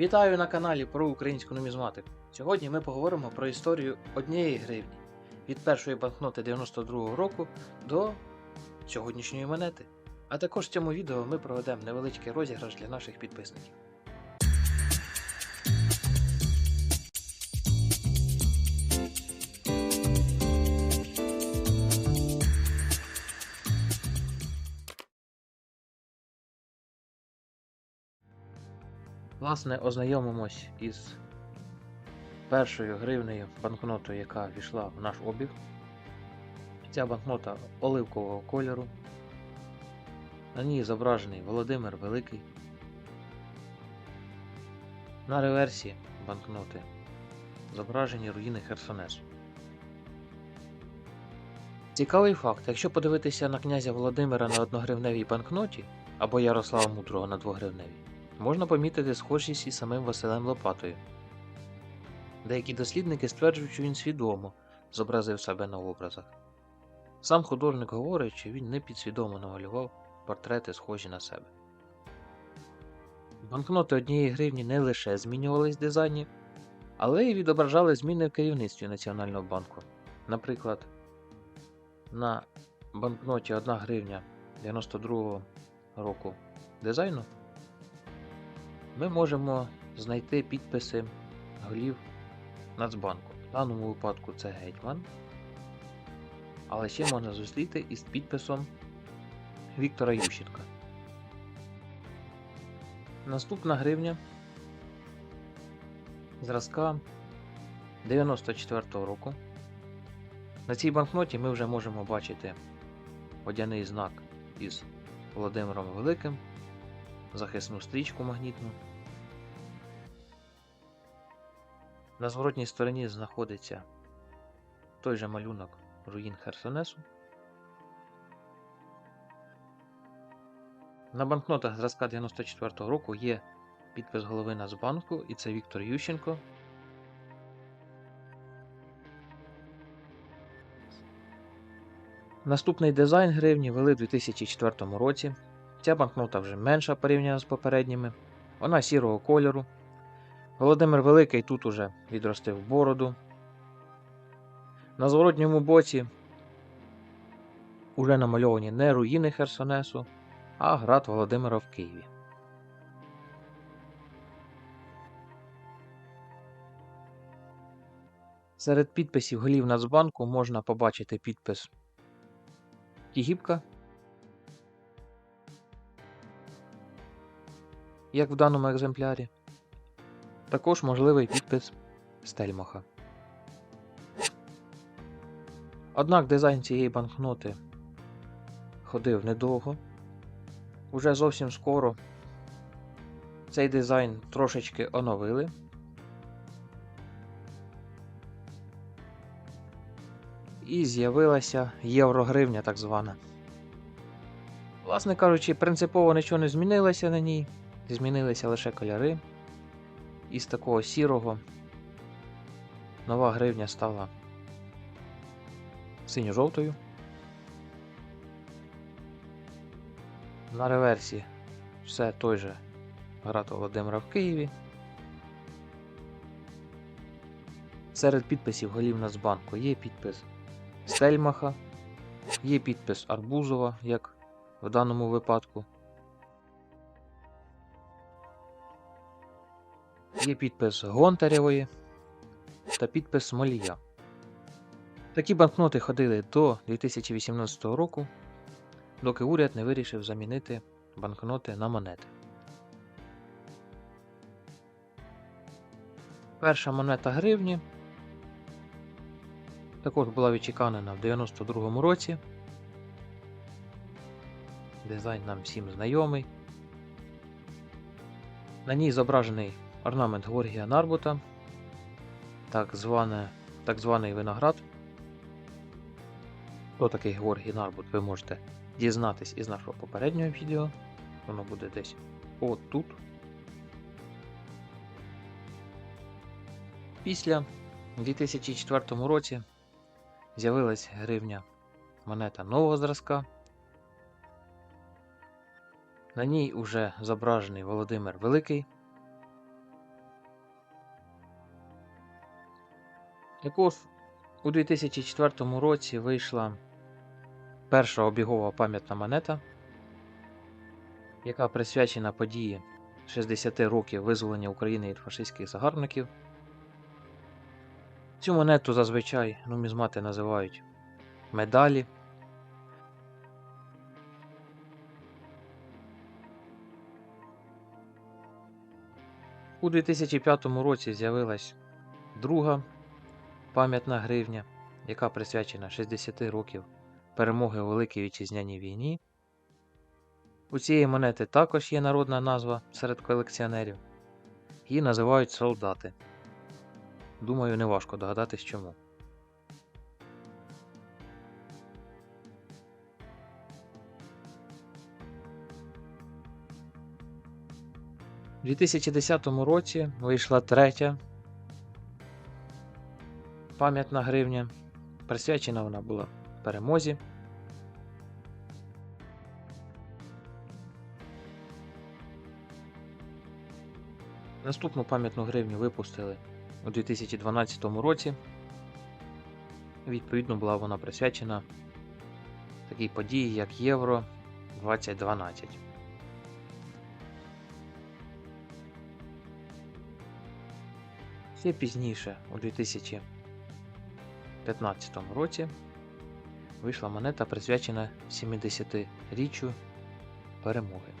Вітаю на каналі про українську нумізматику. Сьогодні ми поговоримо про історію однієї гривні від першої банкноти 92-го року до сьогоднішньої монети. А також в цьому відео ми проведемо невеличкий розіграш для наших підписників. Власне, ознайомимось із першою гривнею банкнотою, яка війшла в наш обіг. Ця банкнота оливкового кольору. На ній зображений Володимир Великий. На реверсі банкноти зображені руїни Херсонесу. Цікавий факт, якщо подивитися на князя Володимира на одногривневій банкноті або Ярослава Мудрого на двогривневій, можна помітити схожість із самим Василем Лопатою. Деякі дослідники стверджують, що він свідомо зобразив себе на образах. Сам художник говорить, що він не підсвідомо намалював портрети, схожі на себе. Банкноти однієї гривні не лише змінювались в дизайні, але й відображали зміни в керівництві Національного банку. Наприклад, на банкноті 1 гривня 92 року дизайну ми можемо знайти підписи голів Нацбанку. В даному випадку це гетьман. Але ще можна зустріти із підписом Віктора Ющенка. Наступна гривня зразка 94-го року. На цій банкноті ми вже можемо бачити водяний знак із Володимиром Великим, захисну стрічку магнітну. На зворотній стороні знаходиться той же малюнок руїн Херсонесу. На банкнотах зразка 94-го року є підпис голови Нацбанку, і це Віктор Ющенко. Наступний дизайн гривні вели в 2004 році. Ця банкнота вже менша порівняно з попередніми. Вона сірого кольору. Володимир Великий тут уже відростив бороду. На зворотньому боці уже намальовані не руїни Херсонесу, а град Володимира в Києві. Серед підписів голів Нацбанку можна побачити підпис Тігіпка, як в даному екземплярі. Також можливий підпис Стельмаха. Однак дизайн цієї банкноти ходив недовго. Уже зовсім скоро цей дизайн трошечки оновили. І з'явилася єврогривня так звана. Власне кажучи, принципово нічого не змінилося на ній, змінилися лише кольори. Із такого сірого нова гривня стала синьо-жовтою. На реверсі все той же град Володимира в Києві. Серед підписів голів Нацбанку є підпис Стельмаха, є підпис Арбузова, як в даному випадку. Є підпис Гонтарєвої та підпис Смолія. Такі банкноти ходили до 2018 року, доки уряд не вирішив замінити банкноти на монети. Перша монета гривні також була відчеканена в 92-му році. Дизайн нам всім знайомий. На ній зображений орнамент Георгія Нарбута, так, зване, так званий виноград. Хто такий Георгій Нарбут, ви можете дізнатись із нашого попереднього відео. Воно буде десь отут. Після у 2004 році з'явилась гривня монета нового зразка. На ній уже зображений Володимир Великий Також у 2004 році вийшла перша обігова пам'ятна монета, яка присвячена події 60 років визволення України від фашистських загарбників. Цю монету зазвичай нумізмати називають медалі. У 2005 році з'явилась друга пам'ятна гривня, яка присвячена 60 років перемоги у Великій Вітчизняній війні. У цієї монети також є народна назва серед колекціонерів. Її називають солдати. Думаю, неважко догадатись чому. У 2010 році вийшла третя пам'ятна гривня. Присвячена вона була перемозі. Наступну пам'ятну гривню випустили у 2012 році. Відповідно, була вона присвячена такій події, як Євро 2012. Ще пізніше, у 2015 році, вийшла монета, присвячена 70-річчю перемоги.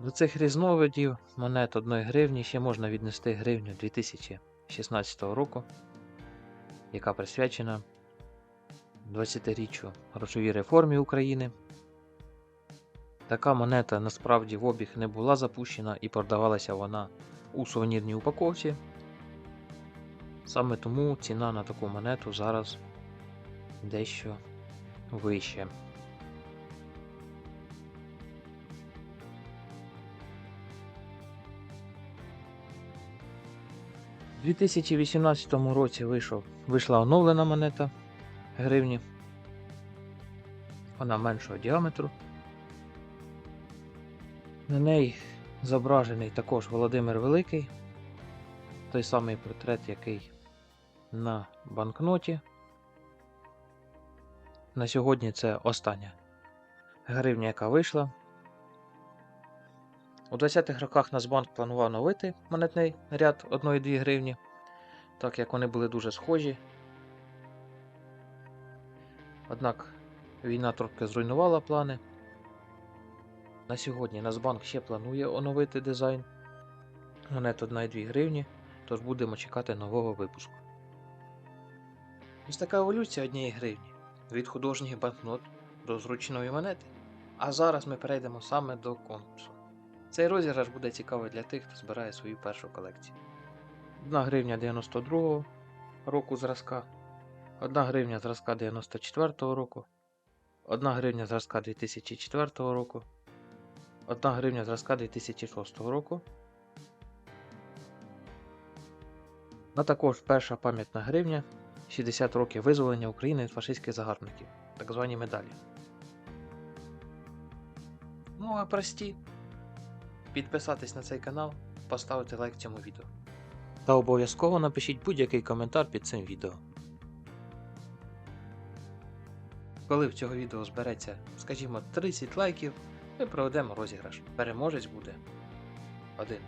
До цих різновидів монет 1 гривні ще можна віднести гривню 2016 року, яка присвячена 20-річчю грошовій реформі України. Така монета насправді в обіг не була запущена і продавалася вона у сувенірній упаковці. Саме тому ціна на таку монету зараз дещо вища. У 2018 році вийшов, вийшла оновлена монета гривні. Вона меншого діаметру. На неї зображений також Володимир Великий, той самий портрет, який на банкноті. На сьогодні це остання гривня, яка вийшла. У 20-х роках Нацбанк планував новити монетний ряд 1-2 гривні, так як вони були дуже схожі. Однак війна трохи зруйнувала плани. На сьогодні Нацбанк ще планує оновити дизайн монет 1,2 гривні, тож будемо чекати нового випуску. Ось така еволюція однієї гривні від художніх банкнот до зручної монети. А зараз ми перейдемо саме до конкурсу. Цей розіграш буде цікавий для тих, хто збирає свою першу колекцію. 1 гривня 92 року зразка, 1 гривня зразка 94 року, 1 гривня зразка 2004 року. 1 гривня зразка 2006 року. А також перша пам'ятна гривня 60 років визволення України від фашистських загарбників, так звані медалі. Ну а прості. Підписатись на цей канал, поставити лайк цьому відео. Та обов'язково напишіть будь-який коментар під цим відео. Коли в цього відео збереться, скажімо, 30 лайків, ми проведемо розіграш. Переможець буде один.